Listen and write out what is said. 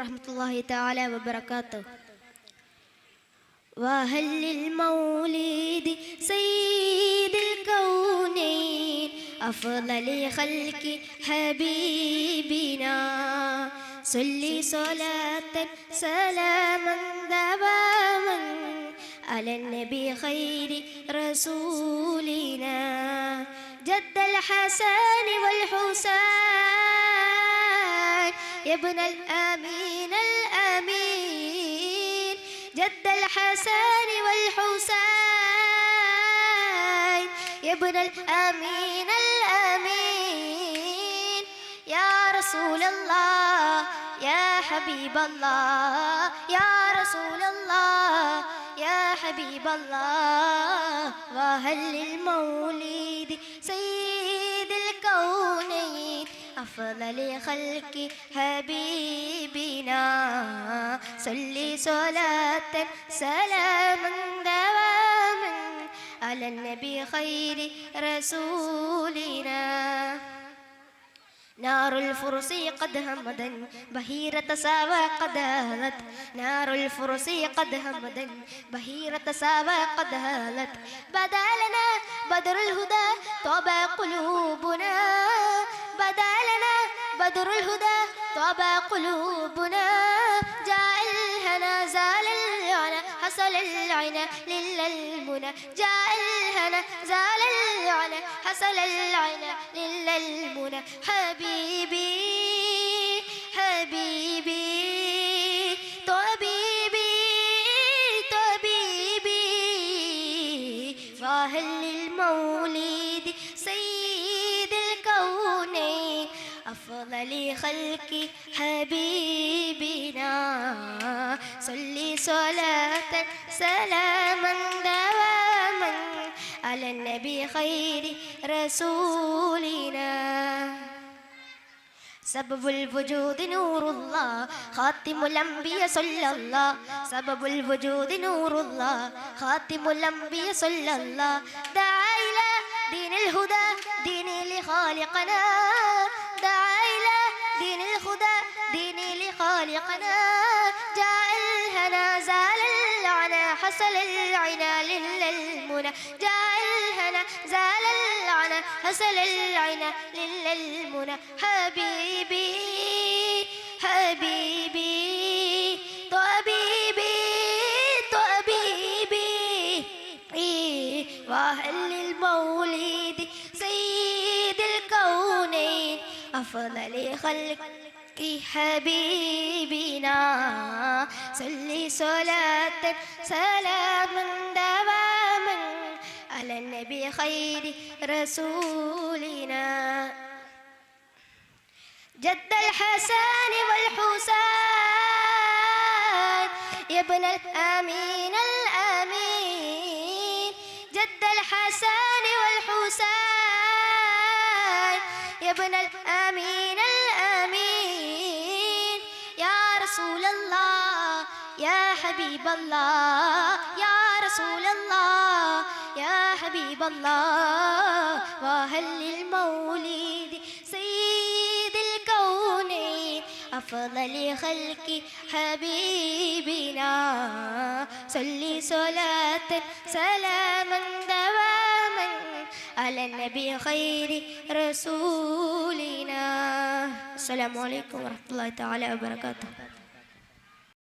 ورحمة الله تعالى وبركاته. وهل المولد سيد الكونين أفضل خلق حبيبنا؟ صلي صلاة سلاما دواما على النبي خير رسولنا. جد الحسن والحسين يا ابن الأمين الأمين. جد الحسن والحسين. يا ابن الأمين الأمين. يا رسول الله يا حبيب الله. يا رسول الله يا حبيب الله. وهل المولد سيد أفضل خلق حبيبنا. صلي صلاة سلاما دواما على النبي خير رسولنا. نار الفرس قد همدا بهيرة ساوى قد هالت نار الفرس قد همدا بهيرة ساوى قد هالت بدا لنا بدر الهدى طاب قلوبنا. بدا لنا بدر الهدى طاب قلوبنا. جاء الهنا زال العنى حصل العنا لله المنى. جاء الهنا زال العنى حصل العنا لله المنى. حبيبي حبيبي طبيبي طبيبي. فهل المولد أفضل خلق حبيبنا. صلي صلاة سلاما دواما على النبي خير رسولنا. سبب الوجود نور الله خاتم الأنبياء صلى الله. سبب الوجود نور الله خاتم الأنبياء صلى الله. دعا إلى دين الهدى دين لخالقنا جاء الهنا زال العنى حصل العنا لله المنى. جاء الهنا زال العنى حصل العنا لله المنى. حبيبي حبيبي طبيبي طبيبي. وهل المولد سيد الكونين أفضل خلق. حبيبنا. صلي صلاة سلاما دواما على النبي خير رسولنا. جد الحسن والحسين يا ابن الأمين الأمين. جد الحسن والحسين يا ابن الأمين الأمين. رسول الله يا حبيب الله يا رسول الله يا حبيب الله. وهل المولد سيد الكونين أفضل خلق حبيبنا. صلي صلاة سلاما دواما على النبي خير رسولنا. السلام عليكم ورحمة الله تعالى وبركاته.